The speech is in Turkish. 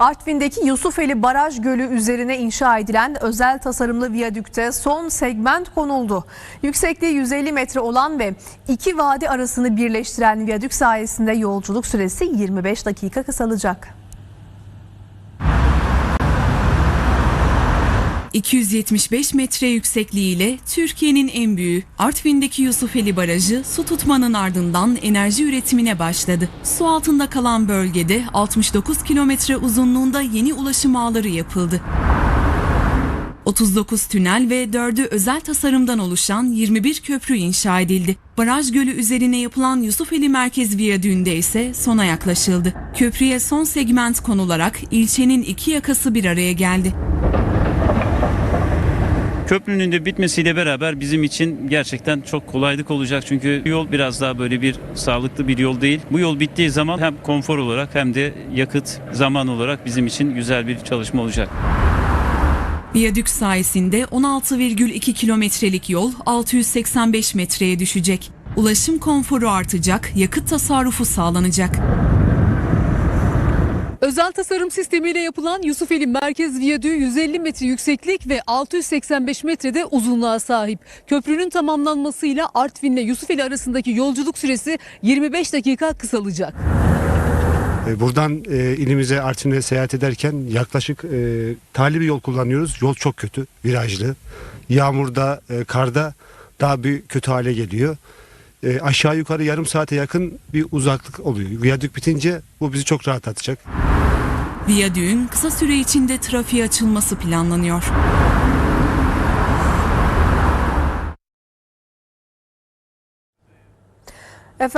Artvin'deki Yusufeli Baraj Gölü üzerine inşa edilen özel tasarımlı viyadükte son segment konuldu. Yüksekliği 150 metre olan ve iki vadi arasını birleştiren viyadük sayesinde yolculuk süresi 25 dakika kısalacak. 275 metre yüksekliğiyle Türkiye'nin en büyüğü Artvin'deki Yusufeli Barajı su tutmanın ardından enerji üretimine başladı. Su altında kalan bölgede 69 kilometre uzunluğunda yeni ulaşım ağları yapıldı. 39 tünel ve 4'ü özel tasarımdan oluşan 21 köprü inşa edildi. Baraj gölü üzerine yapılan Yusufeli Merkez Viyadüğü'nde ise sona yaklaşıldı. Köprüye son segment konularak ilçenin iki yakası bir araya geldi. Köprünün de bitmesiyle beraber bizim için gerçekten çok kolaylık olacak. Çünkü yol biraz daha böyle bir sağlıklı bir yol değil. Bu yol bittiği zaman hem konfor olarak hem de yakıt zaman olarak bizim için güzel bir çalışma olacak. Viyadük sayesinde 16,2 kilometrelik yol 685 metreye düşecek. Ulaşım konforu artacak, yakıt tasarrufu sağlanacak. Özel tasarım sistemiyle yapılan Yusufeli Merkez Viyadüğü 150 metre yükseklik ve 685 metrede uzunluğa sahip. Köprünün tamamlanmasıyla Artvin ile Yusufeli arasındaki yolculuk süresi 25 dakika kısalacak. E, Buradan e, ilimize Artvin'e seyahat ederken yaklaşık e, tali bir yol kullanıyoruz. Yol çok kötü, virajlı. Yağmurda, e, karda daha bir kötü hale geliyor. E, aşağı yukarı yarım saate yakın bir uzaklık oluyor. Viyadük bitince bu bizi çok rahatlatacak. Viyadüğün kısa süre içinde trafiğe açılması planlanıyor. Efendim